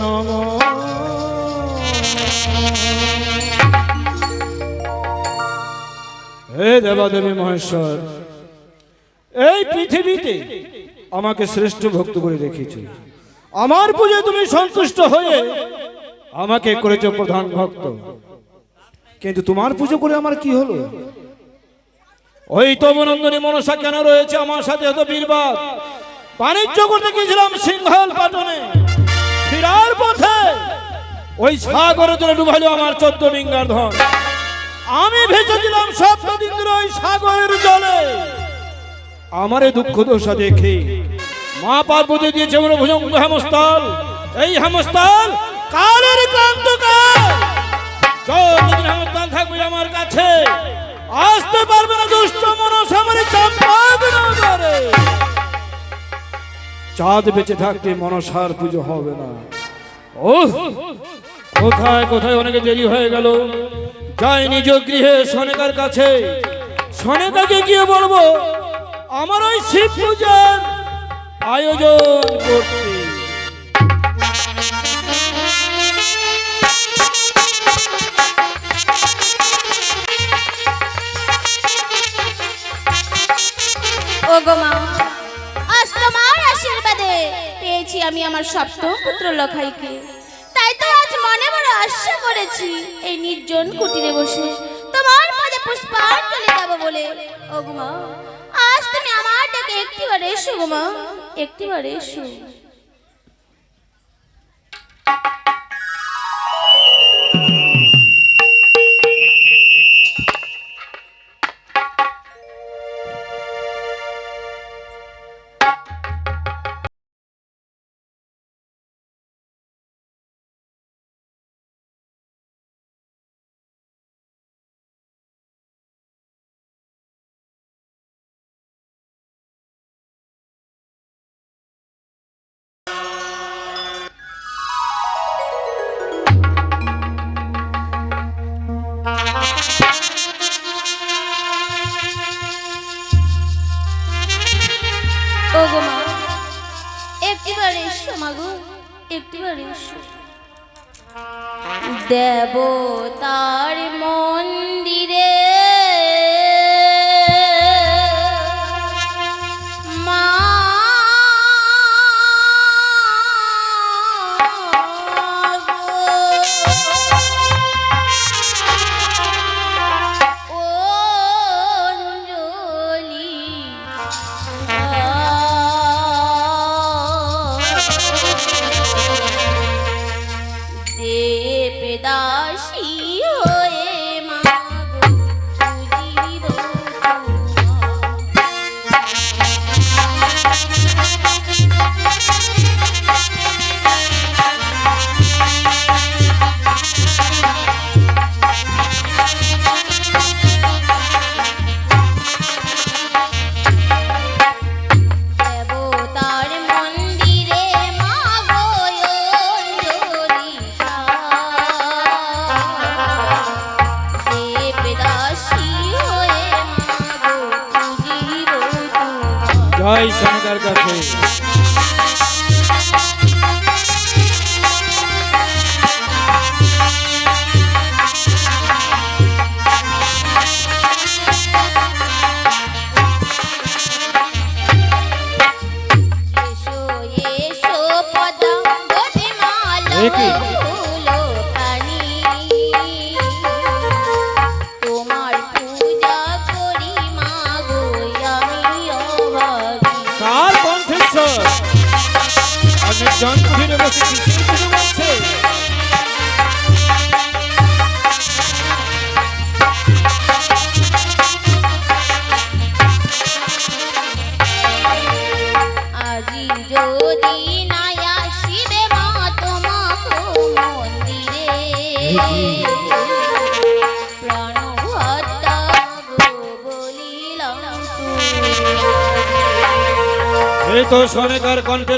নম। হে দেবাদেবী মহেশ্বর, এই পৃথিবীতে আমাকে শ্রেষ্ঠ ভক্ত করে রেখেছো আমার পুজো তুমি সন্তুষ্ট হয়ে আমাকে করেছ প্রধান ভক্ত। কিন্তু তোমার পুজো করে আমার কি হলো? ওই তবনন্দনী মনসা কেন রয়েছে আমার সাথে হতো বীরবাদ? বাণিজ্য করতে গেছিলাম সিংহল পাটনে। ফিরার পথে ওই সাগরে জলে ডুবাইলো আমার চোদ্দ ডিঙ্গার ধন। আমি ভেসেছিলাম সপ্তদিন ওই সাগরের জলে। আমার দুঃখ দশা দেখে মা পার্বতী দিয়েছে আমার ভুজঙ্গ হেমস্থল এই হেমস্থল কালের ক্লান্ত কাল যতদিন হেমস্থল থাকবে আমার কাছে। আসতে পারবে না দুষ্ট মনস, আমার চাম্পাক নগরে চাঁদ বেঁচে থাকতে মনসার পুজো হবে না। ও কোথায় কোথায় অনেকে দেরি হয়ে গেল? যাই নিজ গৃহে সনেকার কাছে। সনেকাকে গিয়ে বলব, আমার ওই শিব পূজার আয়োজন করতে। ও গো মা পেয়েছি আমি আমার সপ্তম পুত্র লখাইকে। তাই তো আজ মনে বড় আশা করেছি। এই নির্জন কুটিরে বসে তোমার পদে পুষ্পাঞ্জলি দেবো বলে। ওগুমা আজ তুমি আমার ডাকে একটিবার এসো গো মা, একটিবার এসো। একটিবার এসো মাগো একটিবার এসো। দেবতার মন্দিরে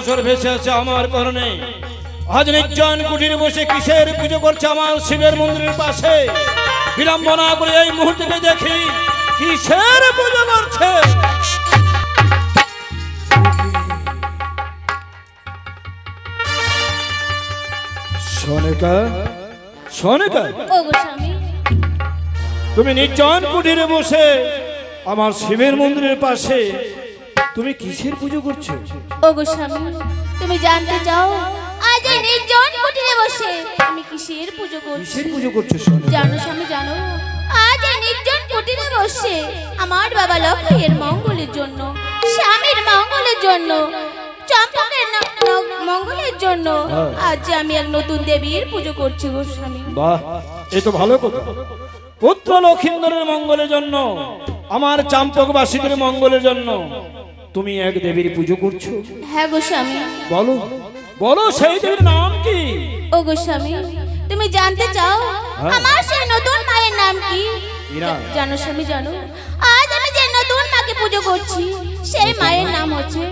কণ্ঠেশ্বর ভেসে আছে আমার করণে। আজ নির্জন কুটিরে বসে কিসের পুজো করছে আমার শিবের মন্দিরের পাশে? বিড়ম্বনা করে এই মুহূর্তে দেখি কিসের পুজো করছে? সনেকা? সনেকা? তুমি নির্জন কুটিরে বসে আমার শিবের মন্দিরের পাশে তুমি কিসের পুজো করছ? ওগো স্বামী তুমি জানতে চাও আজ এই নির্জন কুটিরে বসে আমি কিসের পুজো করছি? কিসের পুজো করছ জানো স্বামী জানো আজ এই নির্জন কুটিরে বসে আমার বাবা লক্ষ্মীর মঙ্গলের জন্য স্বামীর মঙ্গলের জন্য চম্পকের মঙ্গলের জন্য হ্যাঁ। আজ আমি এক নতুন দেবীর পুজো করছি গো স্বামী। বাহ এ তো ভালো কথা। পুত্র লক্ষিন্দরের মঙ্গলের জন্য আমার চাম্পকবাসীদের মঙ্গলের জন্য তুমি এক দেবীর পুজো করছ? হ্যাঁ গো স্বামী। বলো। বলো সেই দেবীর নাম কি? ও গো স্বামী তুমি জানতে চাও হ্যাঁ। আমার সেই নতুন মায়ের নাম কি? জানো স্বামী জানো। আজ আমি যে নতুন মাকে পুজো করছি সেই মায়ের নাম হচ্ছে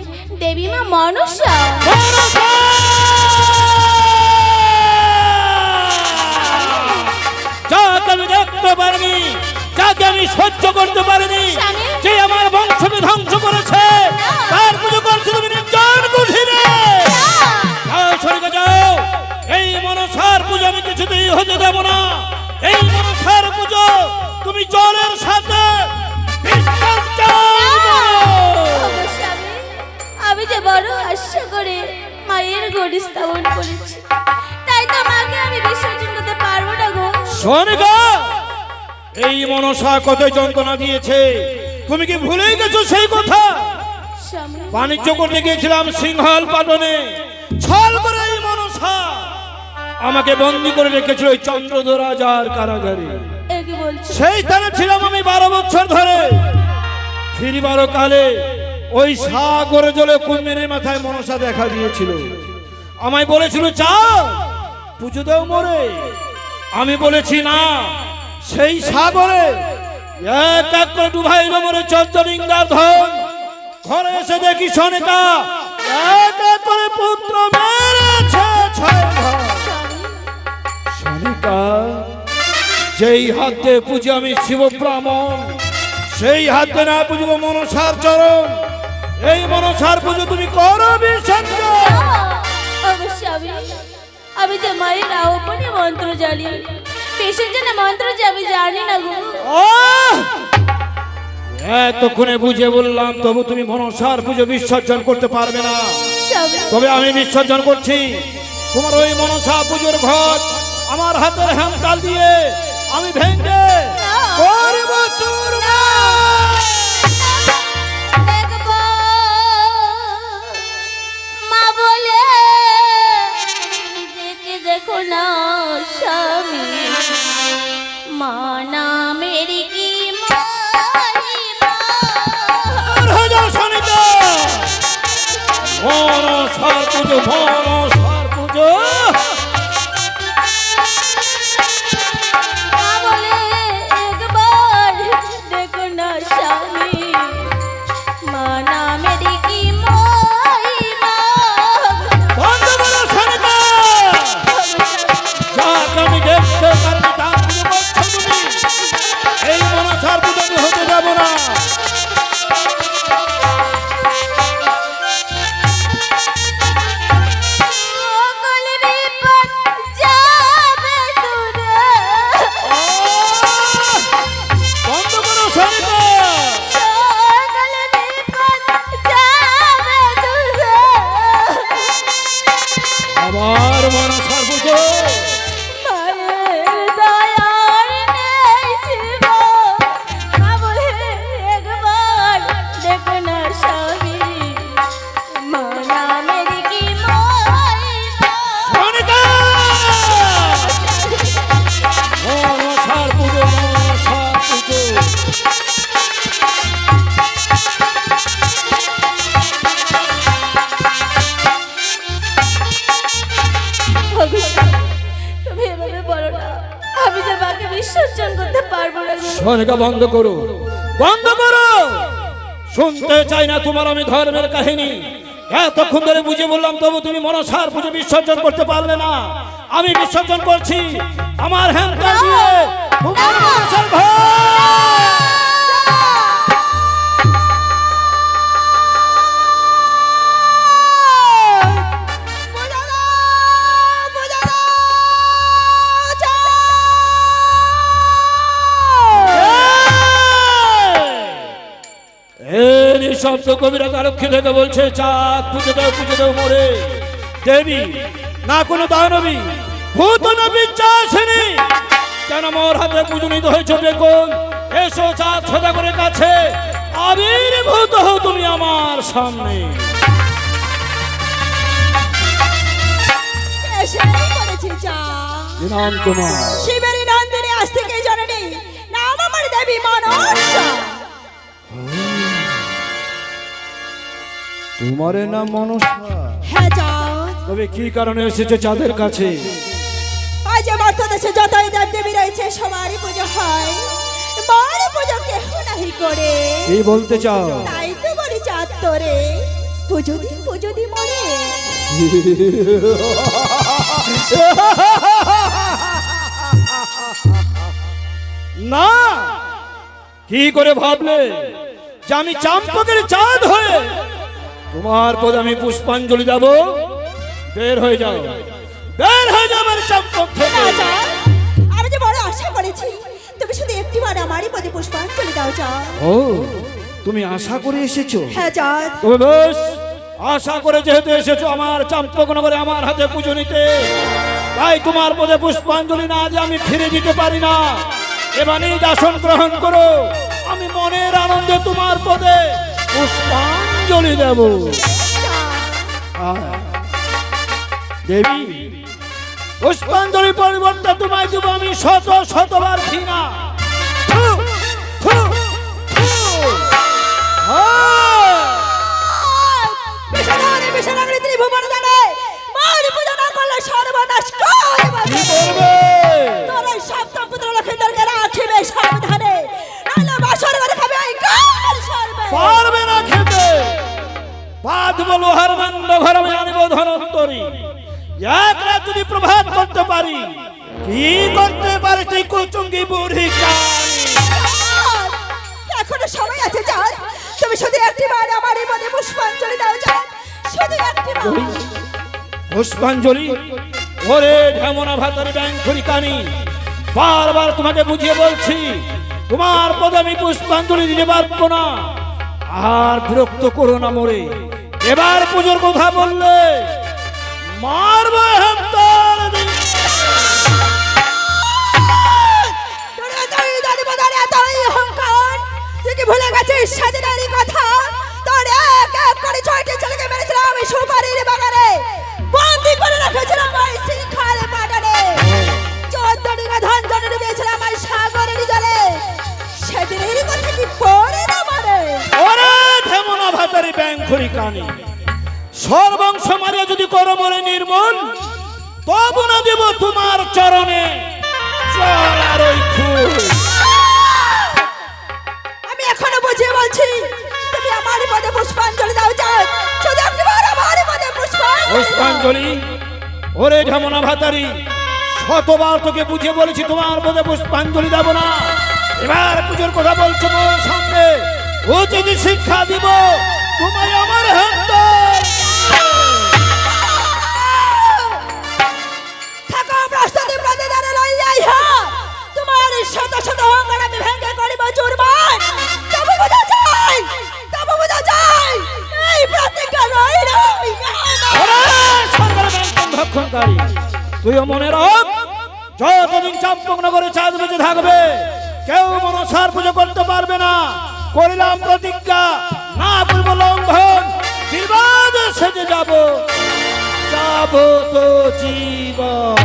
দেবী মা মনসা যাকে আমি দেখতে পারিনি যাকে আমি সহ্য করতে এই মনসা কত যন্ত্রণা দিয়েছে। তুমি কি ভুলে গেছো সেই কথা? বাণিজ্য করতে গিয়েছিলাম সিংহল পাটনে। ছল করে এই মনসা আমাকে বন্দি করে রেখেছিল ওই চন্দ্রধর রাজার কারাগারে। সেই স্থানে ছিলাম আমি বারো বছর ধরে। ফিরিবার কালে ওই সাগরে জলে কুমিরের মাথায় মনসা দেখা দিয়েছিল। আমায় বলেছিল চা পুজো দেও মরে। আমি বলেছি, না সেই সাগরে এক এক করে ডুবাই মরে চোদ্দ রিঙ্গার ধন ঘরে এসে দেখি সনিকা এক এক করে পুত্র মেরেছে। সনিকা যেই হাতে পুজো আমি শিব ব্রাহ্মণ সেই হাতে না পুজো মনসার চরণ এই মনসার পুজো তুমি করো বিসর্জন অবশ্য আমি আমি যে মায়ের আহ্বানে মন্ত্র জানি বিসর্জনের মন্ত্র যে আমি জানি না গো। এতক্ষণে বুঝে বললাম তবু তুমি মনসার পুজো বিসর্জন করতে পারবে না। তবে আমি বিসর্জন করছি। তোমার ওই মনসা পুজোর ঘর আমার হাতের হ্যামতাল দিয়ে আমি ভেঙে করব। নামের কি। আর হয়ে সনিকা বন্ধ করো। বন্ধ করো। শুনতে চাই না তোমার আমি ধর্মের কাহিনী। এতক্ষণ ধরে বুঝে বললাম, তবু তুমি মনসার পুজো বিসর্জন করতে পারলে না। আমি বিসর্জন করছি। আমার হ্যান্ড তোমার শব্দ কবিরা তারক্ষী থেকে বলছে চাঁদ পুজো দাও পুজো দাও মোরে। দেবী না কোনো দানবী ভূত না বিচ্ছা আসেনি কেন মোর হাতে পুজো নিতে হয়েছে বেগুন এসো চাঁদ সদা করে কাছে আবির্ভূত হও তুমি আমার সামনে। শিবেরই নন্দিনী আজ থেকে জননী নাম আমার দেবী মনসা। তোমার নাম মনসা। হ্যাঁ যাও তবে কি কারণে এসেছে চাঁদের কাছে? আজ আমার তো দেশে যতই দেব দেবী রয়েছে সবারই পুজো হয়। মার পুজো কেহ নাহি করে। কি বলতে চাও? তাই তো বলি চাঁদ তোরে। পুজো দি পুজো দি মরে। না! কি করে ভাবলে? যে আমি চাম্পকের চাঁদ হয়ে তোমার পদ আমি পুষ্পাঞ্জলি দেব। বের হয়ে যাও। বের হয়ে যাও আমার চাম্পক থেকে। না আমি যে বড় আশা করেছি তুমি শুধু একটি বার আমারই পদে পুষ্পাঞ্জলি দাও যা ও তুমি আশা করে এসেছ? হ্যাঁ চাঁদ তবে বেশ আশা করে যেহেতু এসেছ আমার চাম্পকনগরে আমার হাতে পুজো নিতে তাই তোমার পদে পুষ্পাঞ্জলি না যে আমি ফিরে দিতে পারি না। এবারেই দাসন গ্রহণ করো। আমি মনের আনন্দে তোমার পদে পুষ্পাঞ্জলি দেব। দেবী পুষ্পাঞ্জলি পরিবর্তে তোমায় দেব আমি শত শতবার ঘৃণা। করলে সর্বনাশ করে করবে তোর সপ্তম পুত্র রাখিবে লোহার মান্ড ঘরে আমি ধনন্তরী। এক রাত যদি প্রভাত করতে পারি কি করতে পারে তুই কুচুঙ্গি বুড়ি এখনও সময় আছে চাঁদ তুমি শুধু একটি বার আমার এই মনে পুষ্পাঞ্জলি দাও চাঁদ শুধু একটি পুষ্পাঞ্জলি? ওরে ঢেমনা ভাতারি ব্যাংকুরি কানি বারবার তোমাকে বুঝিয়ে বলছি তোমার পদে আমি পুষ্পাঞ্জলি দিতে পারব না। আর বিরক্ত করো না মোরে। এবার পুজোর কথা বললে মারবো ভুলে গেছিস স্বাধীনারই কথা তোর এক এক করে ছয়টি ছেলেকে মেরেছিলাম আমি সুপারির বাগানে। বন্দি করে রেখেছিলাম চরণে চল আর ওই ফুল। আমি এখনও বুঝিয়ে বলছি তুমি আমার পদে পুষ্পাঞ্জলি দাও চাই শুধু একবার আমার পদে পুষ্পাঞ্জলি পুষ্পাঞ্জলি ওরে ঢেমনা ভাতারি শতবার তোকে বুঝিয়ে বলেছি তোমার পদে পুষ্পাঞ্জলি দেব না। এবার পুজোর কথা বলছো সামনে। ও যদি শিক্ষা দিব তোমায় আমার হাত ভেঙ্গে করিব চুরমার তবু বোঝা চাই তবু বোঝা চাই এই প্রতিজ্ঞা রই রই ভক্ষণকারী তুইও মনে রাখ, যতদিন চাম্পকনগরে চাঁদ বেঁচে থাকবে, কেউ মনসার পুজো করতে পারবে না। করিলাম প্রতিজ্ঞা, না করব লঙ্ঘন, বিবাদ সেজে যাব যাব তো জীবন।